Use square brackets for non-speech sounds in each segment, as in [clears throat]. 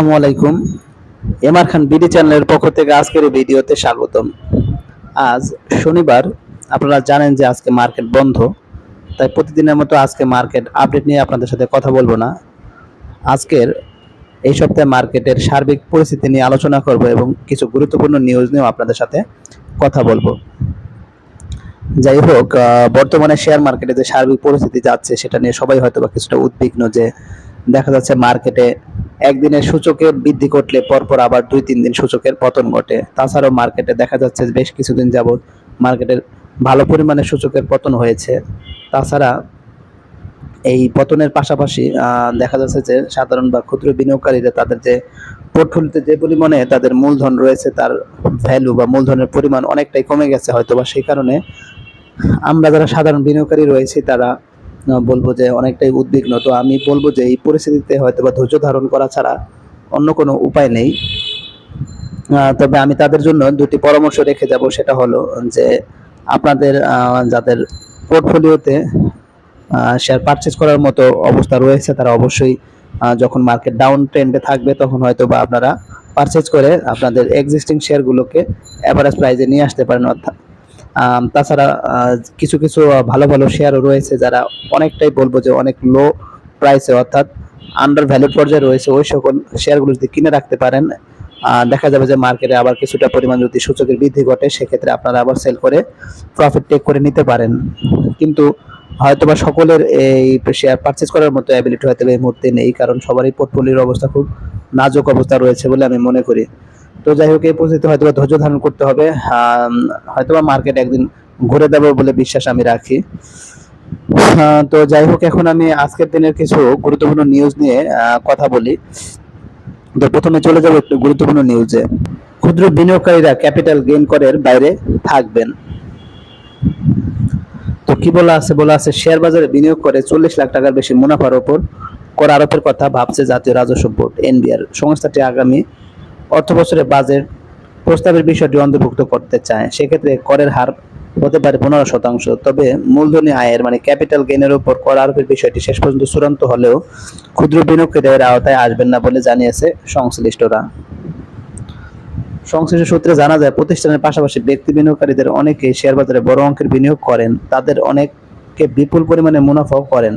আসসালামু আলাইকুম। এমআর খান বিডি চ্যানেলের পক্ষ থেকে আজকের এই ভিডিওতে স্বাগতম। আজ শনিবার, আপনারা জানেন যে আজকে মার্কেট বন্ধ, তাই প্রতিদিনের মতো আজকে মার্কেট আপডেট নিয়ে আপনাদের সাথে কথা বলব না। আজকের এই সপ্তাহে মার্কেটের সার্বিক পরিস্থিতি নিয়ে আলোচনা করব এবং কিছু গুরুত্বপূর্ণ নিউজ নিয়েও আপনাদের সাথে কথা বলব। যাই হোক বর্তমানে শেয়ার মার্কেটে যে সার্বিক পরিস্থিতি যাচ্ছে, সেটা নিয়ে সবাই হয়তো বা কিছুটা উদ্বিগ্ন যে দেখা যাচ্ছে মার্কেটে একদিনের সূচকের বৃদ্ধি ঘটলে পরপর আবার দুই, তিন দিন সূচকের পতন ঘটে। তাছাড়াও মার্কেটে দেখা যাচ্ছে বেশ কিছুদিন যাবৎ মার্কেটের ভালো পরিমাণে সূচকের পতন হয়েছে। তাছাড়া এই পতনের পাশাপাশি দেখা যাচ্ছে যে সাধারণ বা ক্ষুদ্র বিনিয়োগকারীরা তাদের যে পোর্টফোলিওতে যে পরিমাণে তাদের মূলধন রয়েছে, তার ভ্যালু বা মূলধনের পরিমাণ অনেকটাই কমে গেছে হয়তো বা সেই কারণে আমরা যারা সাধারণ বিনিয়োগকারী রয়েছি, তারা বলব যে অনেকটাই উদ্বিগ্ন। তো আমি বলব যে এই পরিস্থিতিতে হয়তো বা ধৈর্য ধারণ করা ছাড়া অন্য কোনো উপায় নেই। তবে আমি তাদের জন্য দুটি পরামর্শ রেখে যাব, সেটা হলো যে আপনাদের যাদের পোর্টফোলিওতে শেয়ার পারচেজ করার মতো অবস্থা রয়েছে, তারা অবশ্যই যখন মার্কেট ডাউন ট্রেন্ডে থাকবে, তখন হয়তো বা আপনারা পারচেজ করে আপনাদের এক্সিস্টিং শেয়ারগুলোকে অ্যাভারেজ প্রাইজে নিয়ে আসতে পারেন। অর্থাৎ তাছাড়া কিছু কিছু ভালো ভালো শেয়ারও রয়েছে যারা অনেকটাই বলব যে অনেক লো প্রাইসে অর্থাৎ আন্ডার ভ্যালু পর্যায়ে রয়েছে, ওই সকল শেয়ারগুলো যদি কিনে রাখতে পারেন দেখা যাবে যে মার্কেটে আবার কিছুটা পরিমাণ যদি সূচকের বৃদ্ধি ঘটে, সেক্ষেত্রে আপনারা আবার সেল করে প্রফিট টেক করে নিতে পারেন। কিন্তু হয়তোবা সকলের এই শেয়ার পারচেজ করার মতো অ্যাবিলিটি হয়তো এই মুহূর্তে নেই, কারণ সবারই পোর্টফোলিওর অবস্থা খুব নাজুক অবস্থা রয়েছে বলে আমি মনে করি। তো যাই হোক, এই পরিস্থিতি হয়তো ধৈর্য ধারণ করতে হবে। হয়তোবা মার্কেট একদিন ঘুরে দেবে বলে বিশ্বাস আমি রাখি। তো যাই হোক, এখন আমি আজকের দিনের কিছু গুরুত্বপূর্ণ নিউজ নিয়ে কথা বলি। তো প্রথমে চলে যাব একটু গুরুত্বপূর্ণ নিউজে ক্ষুদ্র বিনিয়োগকারীরা ক্যাপিটাল গেইন করের বাইরে থাকবেন। তো কি বলা আছে? বলা আছে শেয়ার বাজারে বিনিয়োগ করে চল্লিশ লাখ টাকার বেশি মুনাফার ওপর কর আরোপের কথা ভাবছে জাতীয় রাজস্ব বোর্ড এনবিআর সংস্থাটি আগামী অর্থ বছরে বাজেট প্রস্তাবের বিষয়টি অন্তর্ভুক্ত করতে চায়। সেক্ষেত্রে করের হার হতে পারে পনেরো শতাংশ। তবে মূলধনী আয়ের মানে ক্যাপিটাল গেইনের উপর কর আরোপের বিষয়টি শেষ পর্যন্ত চূড়ান্ত হলেও ক্ষুদ্র বিনিয়োগকারীরা এর আওতায় আসবেন না বলে জানিয়েছে সংশ্লিষ্টরা। সংশ্লিষ্ট সূত্রে জানা যায়, প্রতিষ্ঠানের পাশাপাশি ব্যক্তি বিনিয়োগকারীদের অনেকে শেয়ার বাজারে বড় অঙ্কের বিনিয়োগ করেন। তাদের অনেককে বিপুল পরিমাণে মুনাফাও করেন।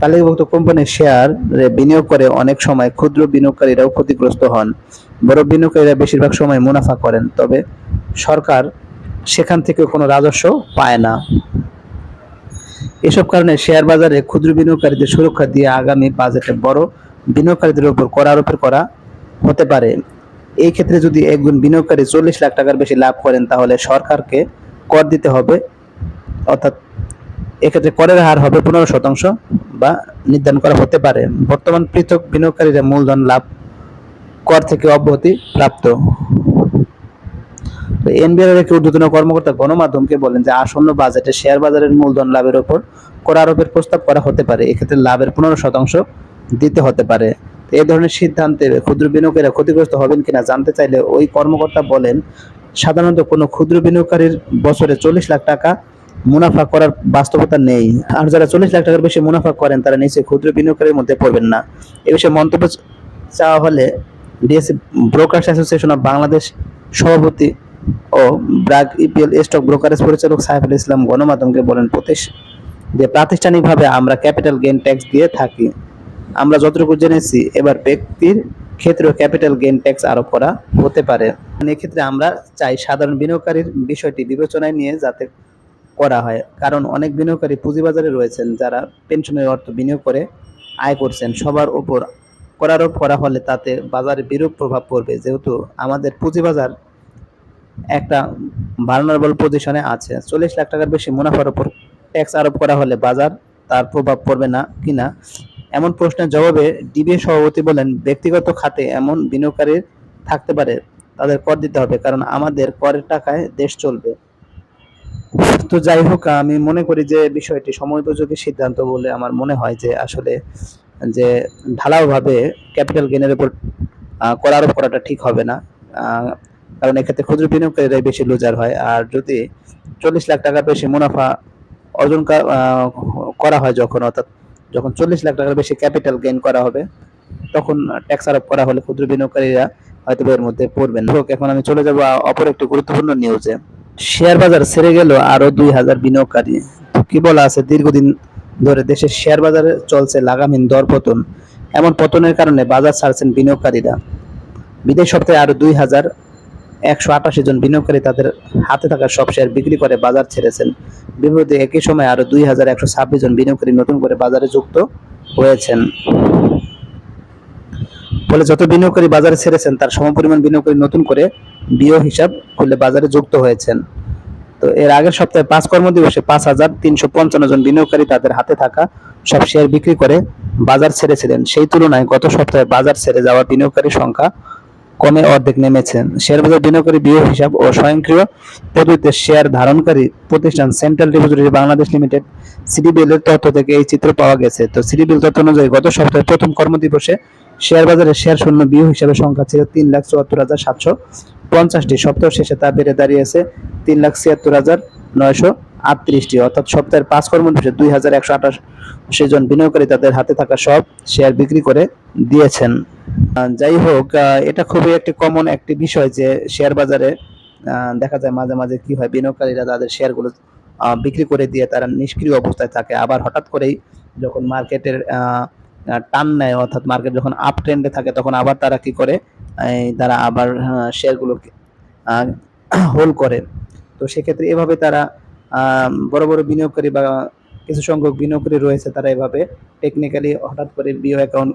তালিকাভুক্ত কোম্পানির শেয়ারে বিনিয়োগ করে অনেক সময় ক্ষুদ্র বিনিয়োগকারীরাও ক্ষতিগ্রস্ত হন। বড় বিনিয়োগকারীরা বেশিরভাগ সময় মুনাফা করেন, তবে সরকার সেখান থেকে কোনো রাজস্ব পায় না। এসব কারণে শেয়ার বাজারে ক্ষুদ্র বিনিয়োগকারীদের সুরক্ষা দিয়ে আগামী বাজেটে বড় বিনিয়োগকারীদের উপর কর আরোপের করা হতে পারে। এই ক্ষেত্রে যদি একজন বিনিয়োগকারী চল্লিশ লাখ টাকার বেশি লাভ করেন, তাহলে সরকারকে কর দিতে হবে, অর্থাৎ এক্ষেত্রে করের হার হবে পনেরো শতাংশ বা নির্ধারণ করা হতে পারে। বর্তমান পৃথক বিনিয়োগকারীরা মূলধন লাভ কর থেকে অব্যাহতি প্রাপ্ত। এনবিআর একটি ঊর্ধ্বতন কর্মকর্তা গণমাধ্যমকে বলেন যে আসন্ন বাজেটে শেয়ার বাজারের মূলধন লাভের উপর কর আরোপের প্রস্তাব করা হতে পারে। এক্ষেত্রে লাভের পনেরো শতাংশ দিতে হতে পারে। এ ধরনের সিদ্ধান্তে ক্ষুদ্র বিনিয়োগেরা ক্ষতিগ্রস্ত হবেন কিনা জানতে চাইলে ওই কর্মকর্তা বলেন, সাধারণত কোনো ক্ষুদ্র বিনিয়োগকারীর বছরে চল্লিশ লাখ টাকা মুনাফা করার বাস্তবতা নেই। আর যারা চল্লিশ লাখ টাকার বেশি মুনাফা করেন, তারা নিশ্চয়ই ক্ষুদ্র বিনিয়োগকারীর মধ্যে পড়বেন না। এ বিষয়ে মন্তব্য চাওয়া হলে DSC brokers association of Bangladesh সভাপতি ও ব্রাক ইপিএল স্টক ব্রোকারেজ পরিচালক সাইফুল ইসলাম গণমাধ্যমকে বলেন প্রতিশ যে প্রাতিষ্ঠানিকভাবে আমরা ক্যাপিটাল গেইন ট্যাক্স দিয়ে থাকি, আমরা যতটুকু জেনেছি, এবার ব্যক্তির ক্ষেত্রেও ক্যাপিটাল গেইন ট্যাক্স আরোপ করা হতে পারে। এক্ষেত্রে আমরা চাই সাধারণ বিনিয়োগকারীর বিষয়টি বিবেচনায় নিয়ে যাতে করা হয়। কারণ অনেক বিনিয়োগকারী পুঁজিবাজারে রয়েছেন যারা পেনশনের অর্থ বিনিয়োগ করে আয় করছেন। সবার উপর করারোপ করা হলে তাতে বাজারে বিরূপ প্রভাব পড়বে। যেহেতু আমাদের পুঁজিবাজার একটা ভার্নারেবল পজিশনে আছে। চল্লিশ লাখ টাকার বেশি মুনাফার ওপর ট্যাক্স আরোপ করা হলে বাজার তার প্রভাব পড়বে না কিনা এমন প্রশ্নের জবাবে ডিবি সভাপতি বলেন, ব্যক্তিগত খাতে এমন বিনিয়োগকারী থাকতে পারে, তাদের কর দিতে হবে, কারণ আমাদের করের টাকায় দেশ চলবে। তো যাই হোক, আমি মনে করি যে বিষয়টি সময়োপযোগী সিদ্ধান্ত বলে আমার মনে হয় যে আসলে যে ঢালাওভাবে ক্যাপিটাল গেইনের উপর কর আরোপ করাটা ঠিক হবে না। কারণ এক্ষেত্রে ক্ষুদ্র বিনিয়োগকারীরাই বেশি লুজার হয়। আর যদি চল্লিশ লাখ টাকার বেশি মুনাফা অর্জন করা হয় যখন, অর্থাৎ যখন চল্লিশ লাখ টাকার বেশি ক্যাপিটাল গেইন করা হবে, তখন ট্যাক্স আরোপ করা হলে ক্ষুদ্র বিনিয়োগকারীরা হয়তো এর মধ্যে পড়বেন। হোক এখন আমি চলে যাব অপর একটি গুরুত্বপূর্ণ নিউজে শেয়ার বাজার ছেড়ে গেল, আরও দুই হাজার বিনিয়োগকারী। কি বলা আছে? দীর্ঘদিন ধরে দেশের শেয়ার বাজারে চলছে লাগামহীন দরপতন। এমন পতনের কারণে বাজার ছাড়ছেন বিনিয়োগকারীরা। বিদেশ সপ্তাহে আরও দুই হাজার একশো আটাশি জন বিনিয়োগকারী তাদের হাতে থাকা সব শেয়ার বিক্রি করে বাজার ছেড়েছেন। বিপরীতে একই সময় আরও দুই হাজার একশো ছাব্বিশ জন বিনিয়োগকারী নতুন করে বাজারে যুক্ত হয়েছেন। ফলে যত বিনিয়োগকারী বাজারে ছেড়েছেন, তার সমপরিমাণ বিনিয়োগকারী নতুন করে বিও হিসাব খুলে বাজারে যুক্ত হয়েছেন। তো এর আগের সপ্তাহে পাঁচ কর্মদিবসে পাঁচ হাজার তিনশো পঞ্চান্ন জন বিনিয়োগকারী তাদের হাতে থাকা সব শেয়ার বিক্রি করে বাজার ছেড়েছিলেন। সেই তুলনায় গত সপ্তাহে বাজার ছেড়ে যাওয়া বিনিয়োগকারীর সংখ্যা কমে অর্ধেক নেমেছেন শেয়ার বাজার বিনিয়োগকারী বিও হিসাব ও স্বয়ংক্রিয় পদ্ধতিতে শেয়ার ধারণকারী প্রতিষ্ঠান central depository Bangladesh limited CDBL এর তথ্য থেকে এই চিত্র পাওয়া গেছে। তো সিডিবিএল তথ্য অনুযায়ী গত সপ্তাহে প্রথম কর্মদিবসে শেয়ার বাজারে শেয়ার শূন্য বিও হিসাবে সংখ্যা ছিল তিন লাখ চুয়াত্তর হাজার সাতশো পঞ্চাশটি। সপ্তাহ শেষে তা বেড়ে দাঁড়িয়েছে তিন লাখ ছিয়াত্তর হাজার নয়শো আটত্রিশটি। অর্থাৎ সপ্তাহের পাঁচ কর্মদিবসে দুই হাজার একশো আঠাশি জন বিনিয়োগকারী তাদের হাতে থাকা সব শেয়ার বিক্রি করে দিয়েছেন। যাই হোক এটা খুবই একটি কমন একটি বিষয় যে শেয়ার বাজারে দেখা যায় মাঝে মাঝে কি হয়, বিনিয়োগকারীরা তাদের শেয়ারগুলো বিক্রি করে দিয়ে তারা নিষ্ক্রিয় অবস্থায় থাকে। আবার হঠাৎ করেই যখন মার্কেটের টান নেয়, অর্থাৎ মার্কেট যখন আপ ট্রেন্ডে থাকে, তখন আবার তারা কি করে? তারা আবার শেয়ারগুলোকে হোল্ড [clears throat] করে। তো সেক্ষেত্রে এভাবে তারা বড় বড় বিনিয়োগকারী বা কিছু সংখ্যক বিনিয়োগকারী রয়েছে, তারা এভাবে টেকনিক্যালি হঠাৎ করে বিও অ্যাকাউন্ট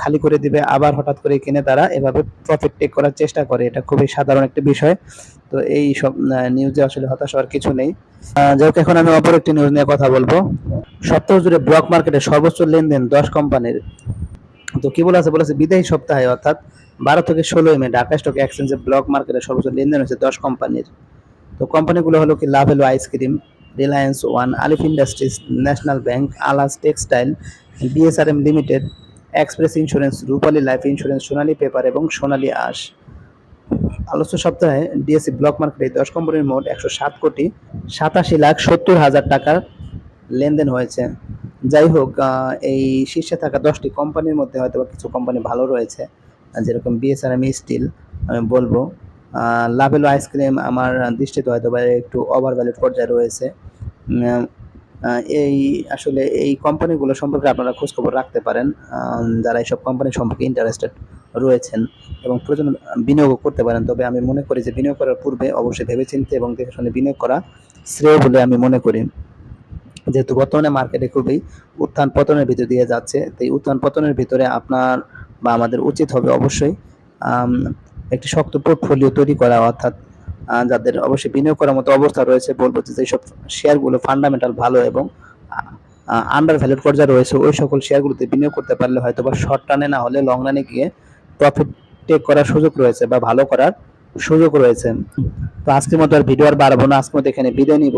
খালি করে দিবে, আবার হঠাৎ করে কিনে তারা এভাবে প্রফিট টেক করার চেষ্টা করে। এটা খুবই সাধারণ একটা বিষয়। তো এই সব নিউজে আসলে হতাশ হওয়ার কিছু নেই। যাই এখন আমি অপর একটি নিউজ নিয়ে কথা বলব। সপ্তাহ জুড়ে ব্লক মার্কেটে সর্বোচ্চ লেনদেন দশ কোম্পানির তো কি বলেছে বলেছে বিদায়ী সপ্তাহে, অর্থাৎ বারো থেকে ষোলোই মে, ঢাকা স্টক এক্সচেঞ্জে ব্লক মার্কেটে সর্বোচ্চ লেনদেন হয়েছে দশ কোম্পানির তো কোম্পানিগুলো হলো কি লাভ Lovello ice cream Reliance one Alif industries national bank আলাস textile BSRM limited express insurance Rupali life insurance Sonali paper এবং সোনালী আশ। আলোচ্য সপ্তাহে ডিএসসি ব্লক মার্কেটে দশ কোম্পানির মোট একশো সাত কোটি সাতাশি লাখ সত্তর হাজার টাকার লেনদেন হয়েছে। যাই হোক এই শীর্ষে থাকা দশটি কোম্পানির মধ্যে হয়তো কিছু কোম্পানি ভালো রয়েছে যেরকম বিএসআরএম স্টিল আমি বলব। লাভেলো আইসক্রিম আমার দৃষ্টিতে হয়তো বা একটু ওভার ভ্যালুড পর্যায়ে রয়েছে। এই আসলে এই কোম্পানিগুলো সম্পর্কে আপনারা খোঁজখবর রাখতে পারেন যারা এইসব কোম্পানি সম্পর্কে ইন্টারেস্টেড রয়েছেন এবং প্রয়োজন বিনিয়োগ করতে পারেন। তবে আমি মনে করি যে বিনিয়োগ করার পূর্বে অবশ্যই ভেবেচিন্তে এবং দেখে শুনে বিনিয়োগ করা শ্রেয় বলে আমি মনে করি। যেহেতু বর্তমানে মার্কেটে খুবই উত্থান পতনের ভিতর দিয়ে যাচ্ছে, তো এই উত্থান পতনের ভিতরে আপনার বা আমাদের উচিত হবে অবশ্যই একটি শক্ত পোর্টফোলিও তৈরি করা, অর্থাৎ যাদের অবশ্যই বিনিয়োগ করার মতো অবস্থা রয়েছে, বলব যে যেসব শেয়ারগুলো ফান্ডামেন্টাল ভালো এবং আন্ডার ভ্যালুড পর্যায়ে রয়েছে, ওই সকল শেয়ারগুলোতে বিনিয়োগ করতে পারলে হয়তো বা শর্ট রানে না হলে লং রানে গিয়ে প্রফিট টেক করার সুযোগ রয়েছে বা ভালো করার সুযোগ রয়েছে। তো আজকের মতো আর ভিডিও আর বাড়াবো না, আজকের মতো এখানে বিদায় নিব।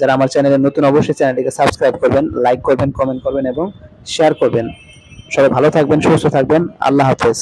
যারা আমার চ্যানেলে নতুন, অবশ্যই চ্যানেলটিকে সাবস্ক্রাইব করবেন লাইক করবেন কমেন্ট করবেন এবং শেয়ার করবেন। সবাই ভালো থাকবেন, সুস্থ থাকবেন, আল্লাহ হাফেজ।